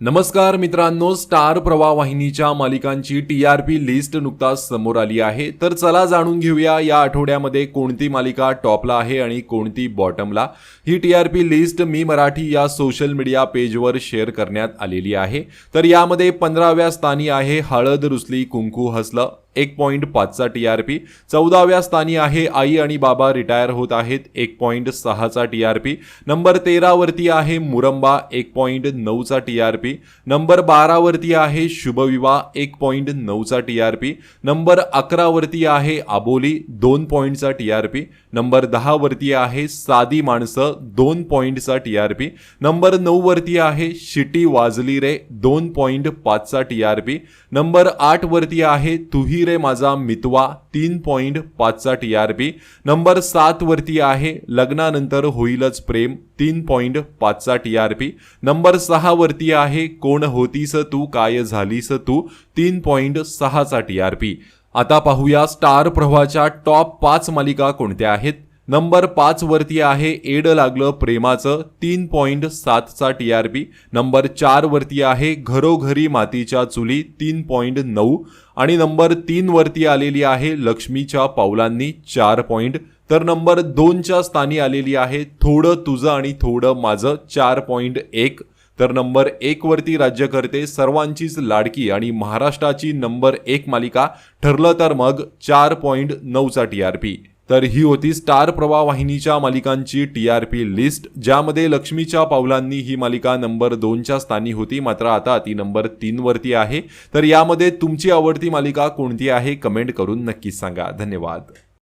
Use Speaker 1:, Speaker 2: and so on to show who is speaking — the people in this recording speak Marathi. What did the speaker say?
Speaker 1: नमस्कार मित्रांनो स्टार प्रवाह वाहिनीच्या मालिकांची टी आर पी लिस्ट नुकताच समोर आली आहे. तर चला जाणून घेऊया या आठवड्यामध्ये कोणती मालिका टॉपला आहे आणि कोणती बॉटमला. ही टी आर पी लिस्ट मी मराठी या सोशल मीडिया पेजवर शेअर करण्यात आलेली आहे. तर यामध्ये पंधराव्या स्थानी आहे हळद रुसली कुंकू हसलं. एक पॉईंट पाचचा टी आर पी. चौदाव्या स्थानी आहे आई आणि बाबा रिटायर होत आहेत एक पॉईंट सहाचा टी आर पी. नंबर तेरावरती आहे मुरंबा एक पॉईंट नऊचा टी आर पी. नंबर बारावरती आहे शुभविवाह एक पॉईंट नऊचा टी आर पी. नंबर अकरावरती आहे आबोली दोन पॉईंटचा टी आर पी. नंबर दहावरती आहे साधी माणसं दोन पॉईंटचा टी आर पी. नंबर नऊवरती आहे शिटी वाजली रे दोन पॉईंट पाचचा टी आर पी. नंबर आठवरती आहे तुही रे माझा मितवा तीन पॉईंट पाचचा टी आर पी नंबर सातवरती आहे. लग्नानंतर होईलच प्रेम. तीन पॉईंट पाचचा टी आर पी नंबर सहावरती आहे. कोण होतीस तू? काय झालीस तू? तीन पॉईंट सहाचा टी आर पी आता पाहूया स्टार प्रवाहाच्या टॉप पाच मालिका कोणत्या आहेत? नंबर पाच वरती आहे एड लागलं प्रेमाचं तीन पॉईंट सातचा टी आर पी नंबर चार वरती आहे घरोघरी मातीच्या चुली तीन पॉईंट नऊ. आणि नंबर तीन वरती आलेली आहे लक्ष्मीच्या पावलांनी चार पॉईंट तर नंबर दोनच्या स्थानी आलेली आहे थोडं तुझं आणि थोडं माझं चार पॉईंट एक. तर नंबर एक वरती राज्य करते सर्वांचीच लाडकी आणि महाराष्ट्राची नंबर एक मालिका ठरलं तर मग चार पॉईंट नऊचा टी आर पी तर ही होती स्टार प्रवाह वाहिनीच्या मालिकांची टी आर पी लिस्ट ज्यामध्ये लक्ष्मीच्या पावलांनी ही मालिका नंबर दोनच्या स्थानी होती. मात्र आता ती नंबर तीनवरती आहे. तर यामध्ये तुमची आवडती मालिका कोणती आहे? कमेंट करून नक्कीच सांगा. धन्यवाद.